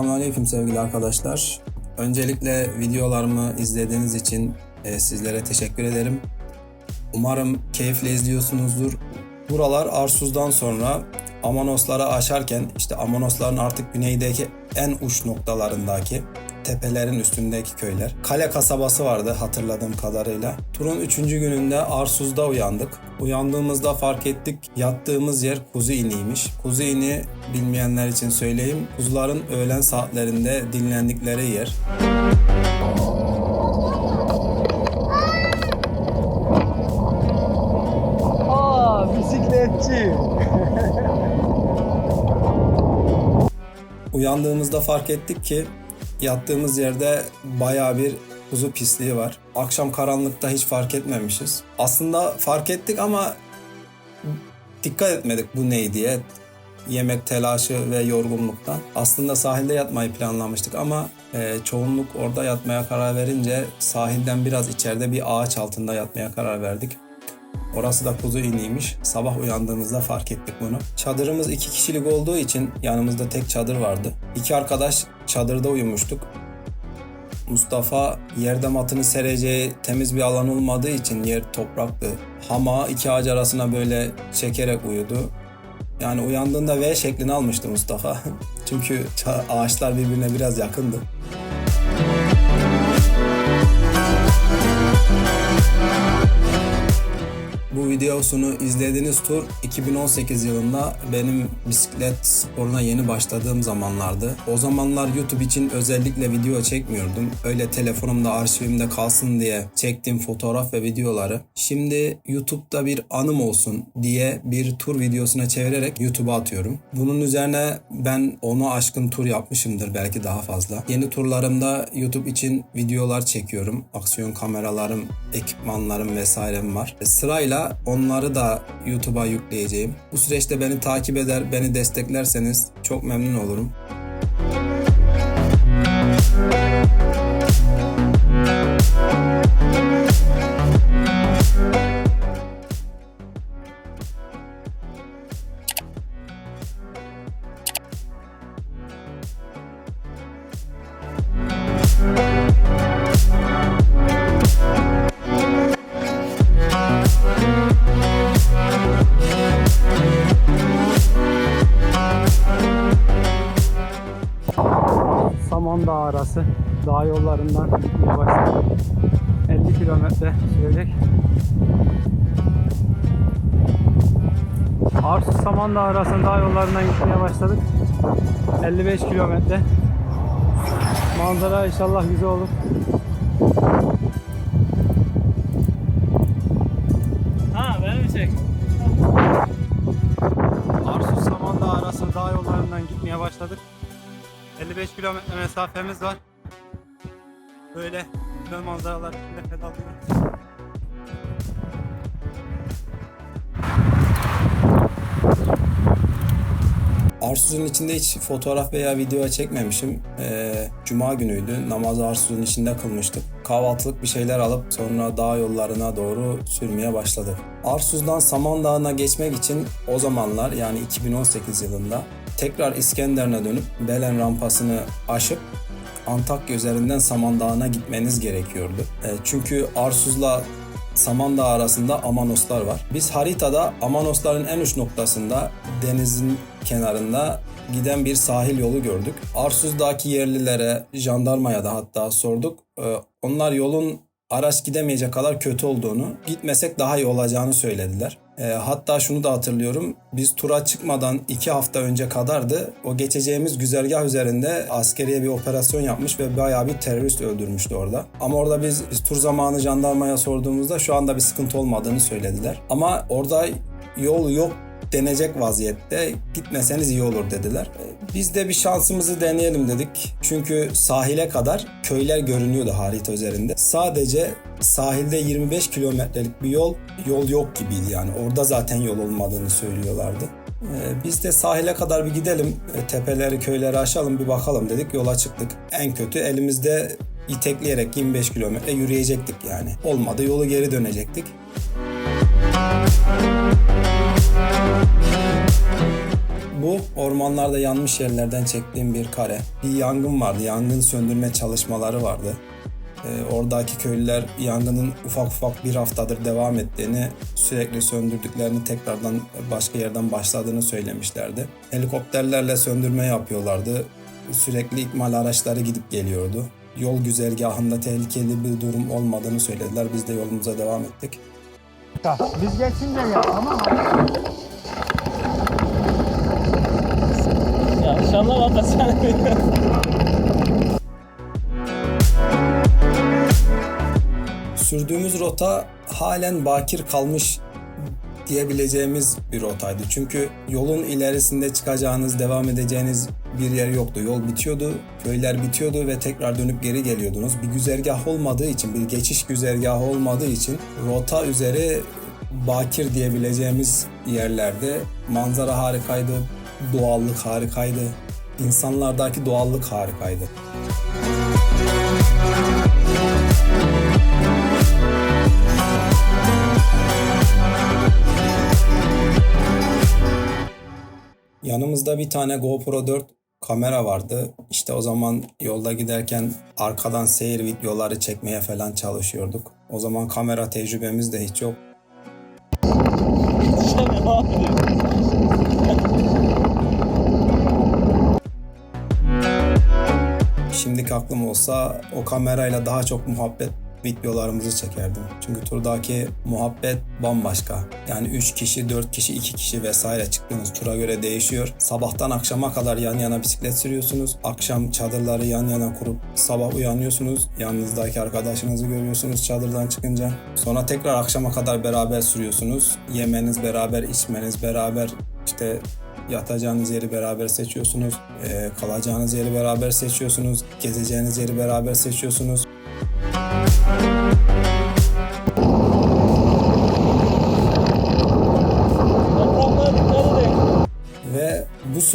Selamünaleyküm sevgili arkadaşlar. Öncelikle videolarımı izlediğiniz için e, sizlere teşekkür ederim. Umarım keyifle izliyorsunuzdur. Buralar Arsuz'dan sonra Amanoslara aşarken işte Amanosların artık güneydeki en uç noktalarındaki tepelerin üstündeki köyler. Kale kasabası vardı hatırladığım kadarıyla. Turun 3. gününde Arsuz'da uyandık. Uyandığımızda fark ettik yattığımız yer kuzu iniymiş. Kuzu ini bilmeyenler için söyleyeyim. Kuzuların öğlen saatlerinde dinlendikleri yer. Aa bisikletçi. Uyandığımızda fark ettik ki yattığımız yerde baya bir kuzu pisliği var. Akşam karanlıkta hiç fark etmemişiz. Aslında fark ettik ama dikkat etmedik bu ne diye. Yemek telaşı ve yorgunluktan. Aslında sahilde yatmayı planlamıştık ama e, çoğunluk orada yatmaya karar verince sahilden biraz içeride bir ağaç altında yatmaya karar verdik. Orası da kuzu iniymiş. Sabah uyandığımızda fark ettik bunu. Çadırımız iki kişilik olduğu için yanımızda tek çadır vardı. İki arkadaş çadırda uyumuştuk. Mustafa yerde matını sereceği temiz bir alan olmadığı için yer topraktı. Hama iki ağaç arasına böyle çekerek uyudu. Yani uyandığında V şeklini almıştı Mustafa. Çünkü ağaçlar birbirine biraz yakındı. Bu videosunu izlediğiniz tur 2018 yılında benim bisiklet sporuna yeni başladığım zamanlardı. O zamanlar YouTube için özellikle video çekmiyordum. Öyle telefonumda arşivimde kalsın diye çektiğim fotoğraf ve videoları. Şimdi YouTube'da bir anım olsun diye bir tur videosuna çevirerek YouTube'a atıyorum. Bunun üzerine ben onu aşkın tur yapmışımdır belki daha fazla. Yeni turlarımda YouTube için videolar çekiyorum. Aksiyon kameralarım, ekipmanlarım vesairem var. E, Onları da YouTube'a yükleyeceğim. Bu süreçte beni takip eder, beni desteklerseniz çok memnun olurum. Samandağ gitmeye başladık. 50 kilometre sürecek. Arsus Samandağ arasında dağ yollarından gitmeye başladık. 55 kilometre. Manzara inşallah güzel olur. Ha beni mi çek? Arsus Samandağ arası dağ yollarından gitmeye başladık. 55 kilometre mesafemiz var. Böyle güzel manzaralar içinde pedallıyoruz. Arsuz'un içinde hiç fotoğraf veya video çekmemişim. Ee, Cuma günüydü. Namazı Arsuz'un içinde kılmıştık. Kahvaltılık bir şeyler alıp sonra dağ yollarına doğru sürmeye başladık. Arsuz'dan Samandağ'ına geçmek için o zamanlar yani 2018 yılında tekrar İskenderun'a dönüp Belen rampasını aşıp Antakya üzerinden Samandağ'ına gitmeniz gerekiyordu. E, çünkü Arsuz'la Samandağ arasında Amanoslar var. Biz haritada Amanosların en uç noktasında denizin kenarında giden bir sahil yolu gördük. Arsuz'daki yerlilere, jandarmaya da hatta sorduk. E, onlar yolun araç gidemeyecek kadar kötü olduğunu, gitmesek daha iyi olacağını söylediler. E, hatta şunu da hatırlıyorum. Biz tura çıkmadan iki hafta önce kadardı. O geçeceğimiz güzergah üzerinde askeriye bir operasyon yapmış ve bayağı bir terörist öldürmüştü orada. Ama orada biz, biz tur zamanı jandarmaya sorduğumuzda şu anda bir sıkıntı olmadığını söylediler. Ama orada yol yok denecek vaziyette gitmeseniz iyi olur dediler. E, Biz de bir şansımızı deneyelim dedik. Çünkü sahile kadar köyler görünüyordu harita üzerinde. Sadece sahilde 25 kilometrelik bir yol, yol yok gibiydi yani. Orada zaten yol olmadığını söylüyorlardı. E, Biz de sahile kadar bir gidelim, e, tepeleri, köyleri aşalım bir bakalım dedik. Yola çıktık. En kötü elimizde itekleyerek 25 kilometre yürüyecektik yani. Olmadı yolu geri dönecektik. Bu ormanlarda yanmış yerlerden çektiğim bir kare. Bir yangın vardı. Yangın söndürme çalışmaları vardı. Ee, oradaki köylüler yangının ufak ufak bir haftadır devam ettiğini, sürekli söndürdüklerini tekrardan başka yerden başladığını söylemişlerdi. Helikopterlerle söndürme yapıyorlardı. Sürekli ikmal araçları gidip geliyordu. Yol güzergahında tehlikeli bir durum olmadığını söylediler. Biz de yolumuza devam ettik. Biz geçince ya tamam mı? Yanlış anlama da sen. Sürdüğümüz rota halen bakir kalmış diyebileceğimiz bir rotaydı. Çünkü yolun ilerisinde çıkacağınız, devam edeceğiniz bir yer yoktu. Yol bitiyordu, köyler bitiyordu ve tekrar dönüp geri geliyordunuz. Bir güzergah olmadığı için, bir geçiş güzergahı olmadığı için rota üzeri bakir diyebileceğimiz yerlerde manzara harikaydı, doğallık harikaydı, insanlardaki doğallık harikaydı. Yanımızda bir tane GoPro 4 kamera vardı. İşte o zaman yolda giderken arkadan seyir videoları çekmeye falan çalışıyorduk. O zaman kamera tecrübemiz de hiç yok. Şimdiki aklım olsa o kamerayla daha çok muhabbet videolarımızı çekerdim. Çünkü turdaki muhabbet bambaşka. Yani 3 kişi, 4 kişi, 2 kişi vesaire çıktığınız tura göre değişiyor. Sabahtan akşama kadar yan yana bisiklet sürüyorsunuz. Akşam çadırları yan yana kurup sabah uyanıyorsunuz. Yanınızdaki arkadaşınızı görüyorsunuz çadırdan çıkınca. Sonra tekrar akşama kadar beraber sürüyorsunuz. Yemeniz beraber, içmeniz beraber. İşte Yatacağınız yeri beraber seçiyorsunuz. Ee, kalacağınız yeri beraber seçiyorsunuz. Gezeceğiniz yeri beraber seçiyorsunuz.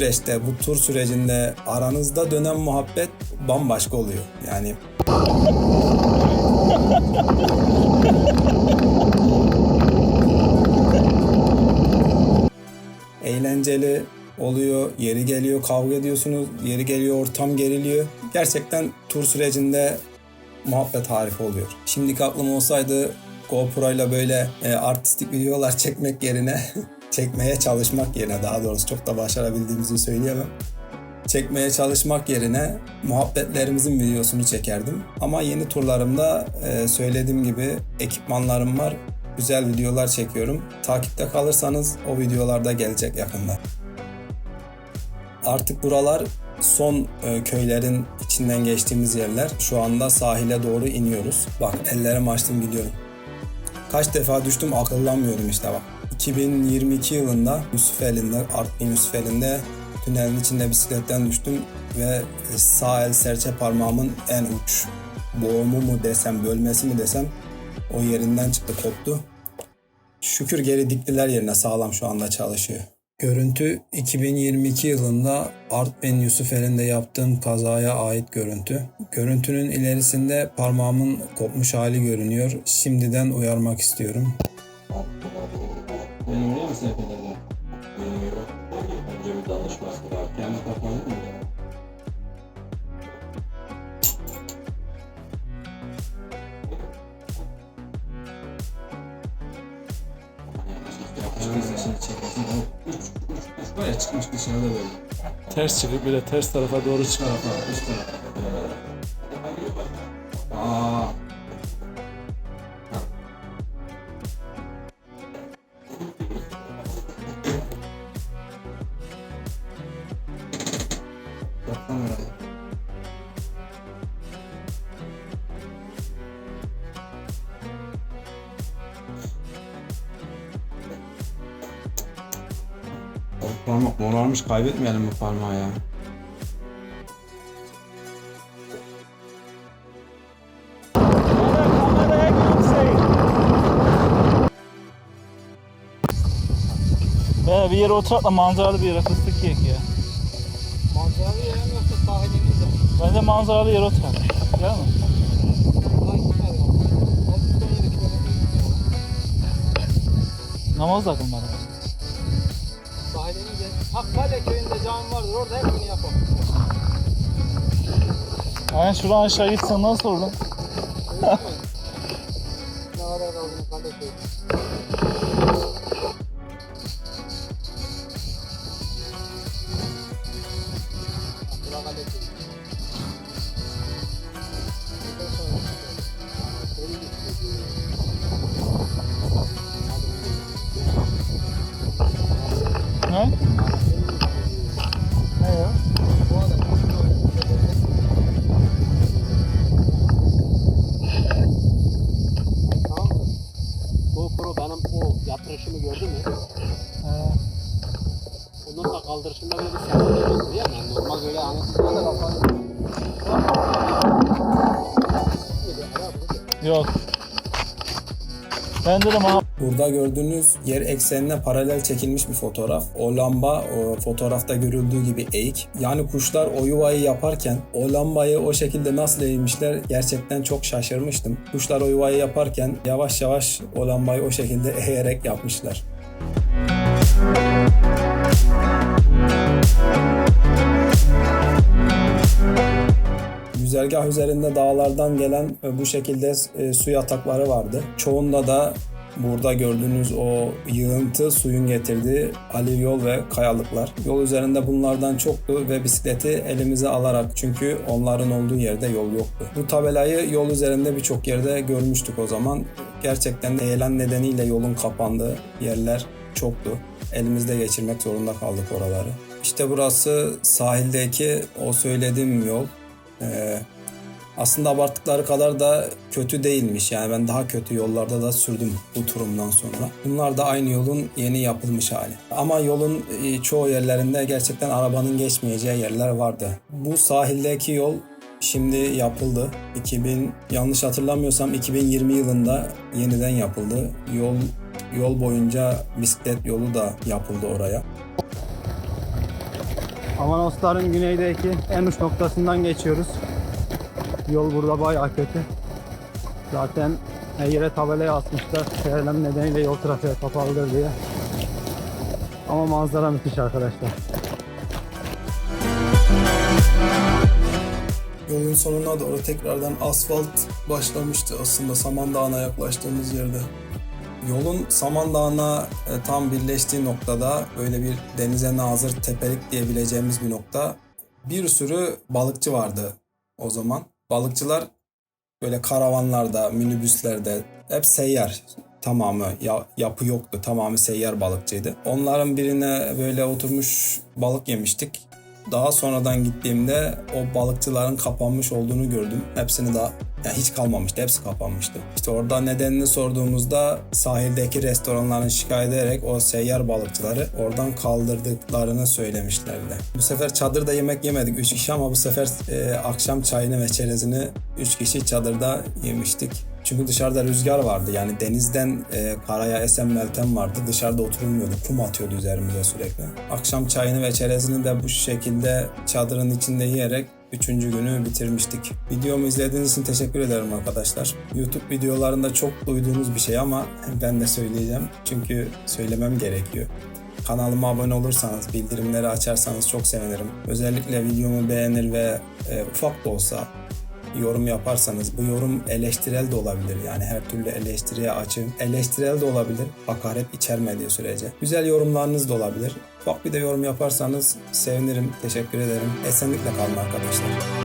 Süreçte, bu tur sürecinde aranızda dönen muhabbet bambaşka oluyor. Yani eğlenceli oluyor, yeri geliyor kavga ediyorsunuz, yeri geliyor ortam geriliyor. Gerçekten tur sürecinde muhabbet harika oluyor. Şimdiki aklım olsaydı GoPro ile böyle e, artistik videolar çekmek yerine çekmeye çalışmak yerine daha doğrusu çok da başarabildiğimizi söyleyemem. Çekmeye çalışmak yerine muhabbetlerimizin videosunu çekerdim. Ama yeni turlarımda e, söylediğim gibi ekipmanlarım var. Güzel videolar çekiyorum. Takipte kalırsanız o videolarda gelecek yakında. Artık buralar son e, köylerin içinden geçtiğimiz yerler. Şu anda sahile doğru iniyoruz. Bak ellerimi açtım gidiyorum. Kaç defa düştüm akıllanmıyorum işte bak. 2022 yılında Yusufeli'nde, Artvin Yusufeli'nde tünelin içinde bisikletten düştüm ve sağ el serçe parmağımın en uç boğumu mu desem, bölmesi mi desem o yerinden çıktı, koptu. Şükür geri diktiler yerine sağlam şu anda çalışıyor. Görüntü 2022 yılında Artvin Yusufeli'nde yaptığım kazaya ait görüntü. Görüntünün ilerisinde parmağımın kopmuş hali görünüyor. Şimdiden uyarmak istiyorum. Benim öyle mi seferlerden? Bilmiyorum. Önce bir danışması var. Kendi kafanı mı? Çıkmış dışarıda böyle. Ters çıkıp böyle ters tarafa doğru. Tarafa, üst tarafa. Parmak morarmış kaybetmeyelim bu parmağı ya. Böyle bir yere oturak da manzaralı bir yere fıstık yiyek ya. Manzaralı yer mi yoksa sahilimizde? Bence manzaralı yere oturak. Değil mi? Namaz da kılmadı. Hakkale köyünde cami vardır. Orada hep bunu yapalım. Aynen şuradan aşağı gitsen nasıl olur lan? Ne kadar kaldığını Hakkale köyü. Ya? GoPro benim o yatırışımı gördü mü? He. Onun da kaldırışında böyle bir sembol gösteriyor yani normal böyle böyle kafanı Yok. Ben dedim aha Burada gördüğünüz yer eksenine paralel çekilmiş bir fotoğraf. O lamba o fotoğrafta görüldüğü gibi eğik. Yani kuşlar o yuvayı yaparken o lambayı o şekilde nasıl eğmişler gerçekten çok şaşırmıştım. Kuşlar o yuvayı yaparken yavaş yavaş o lambayı o şekilde eğerek yapmışlar. Güzergah üzerinde dağlardan gelen e, bu şekilde e, su yatakları vardı. Çoğunda da burada gördüğünüz o yığıntı suyun getirdiği alüvyol ve kayalıklar. Yol üzerinde bunlardan çoktu ve bisikleti elimize alarak çünkü onların olduğu yerde yol yoktu. Bu tabelayı yol üzerinde birçok yerde görmüştük o zaman. Gerçekten de heyelan nedeniyle yolun kapandığı yerler çoktu. Elimizde geçirmek zorunda kaldık oraları. İşte burası sahildeki o söylediğim yol. Ee, aslında abarttıkları kadar da kötü değilmiş. Yani ben daha kötü yollarda da sürdüm bu turumdan sonra. Bunlar da aynı yolun yeni yapılmış hali. Ama yolun e, çoğu yerlerinde gerçekten arabanın geçmeyeceği yerler vardı. Bu sahildeki yol şimdi yapıldı. 2000 yanlış hatırlamıyorsam 2020 yılında yeniden yapıldı. Yol yol boyunca bisiklet yolu da yapıldı oraya. Avanosların güneydeki en uç noktasından geçiyoruz. Yol burada bayağı kötü. Zaten yere tabelaya asmışlar. Seyrelem nedeniyle yol trafiğe kapalıdır diye. Ama manzara müthiş arkadaşlar. Yolun sonuna doğru tekrardan asfalt başlamıştı aslında Samandağ'ına yaklaştığımız yerde. Yolun Samandağ'ına e, tam birleştiği noktada böyle bir denize nazır tepelik diyebileceğimiz bir nokta. Bir sürü balıkçı vardı o zaman. Balıkçılar böyle karavanlarda, minibüslerde hep seyyar tamamı ya- yapı yoktu. Tamamı seyyar balıkçıydı. Onların birine böyle oturmuş balık yemiştik. Daha sonradan gittiğimde o balıkçıların kapanmış olduğunu gördüm. Hepsini daha yani hiç kalmamıştı. Hepsi kapanmıştı. İşte orada nedenini sorduğumuzda sahildeki restoranların şikayet ederek o seyyar balıkçıları oradan kaldırdıklarını söylemişlerdi. Bu sefer çadırda yemek yemedik 3 kişi ama bu sefer e, akşam çayını ve çerezini 3 kişi çadırda yemiştik. Çünkü dışarıda rüzgar vardı. Yani denizden e, karaya esen meltem vardı. Dışarıda oturulmuyordu. Kum atıyordu üzerimize sürekli. Akşam çayını ve çerezini de bu şekilde çadırın içinde yiyerek Üçüncü günü bitirmiştik. Videomu izlediğiniz için teşekkür ederim arkadaşlar. YouTube videolarında çok duyduğunuz bir şey ama ben de söyleyeceğim. Çünkü söylemem gerekiyor. Kanalıma abone olursanız, bildirimleri açarsanız çok sevinirim. Özellikle videomu beğenir ve e, ufak da olsa yorum yaparsanız bu yorum eleştirel de olabilir. Yani her türlü eleştiriye açığım. Eleştirel de olabilir. Hakaret içermediği sürece. Güzel yorumlarınız da olabilir. Ufak bir de yorum yaparsanız sevinirim. Teşekkür ederim. Esenlikle kalın arkadaşlar.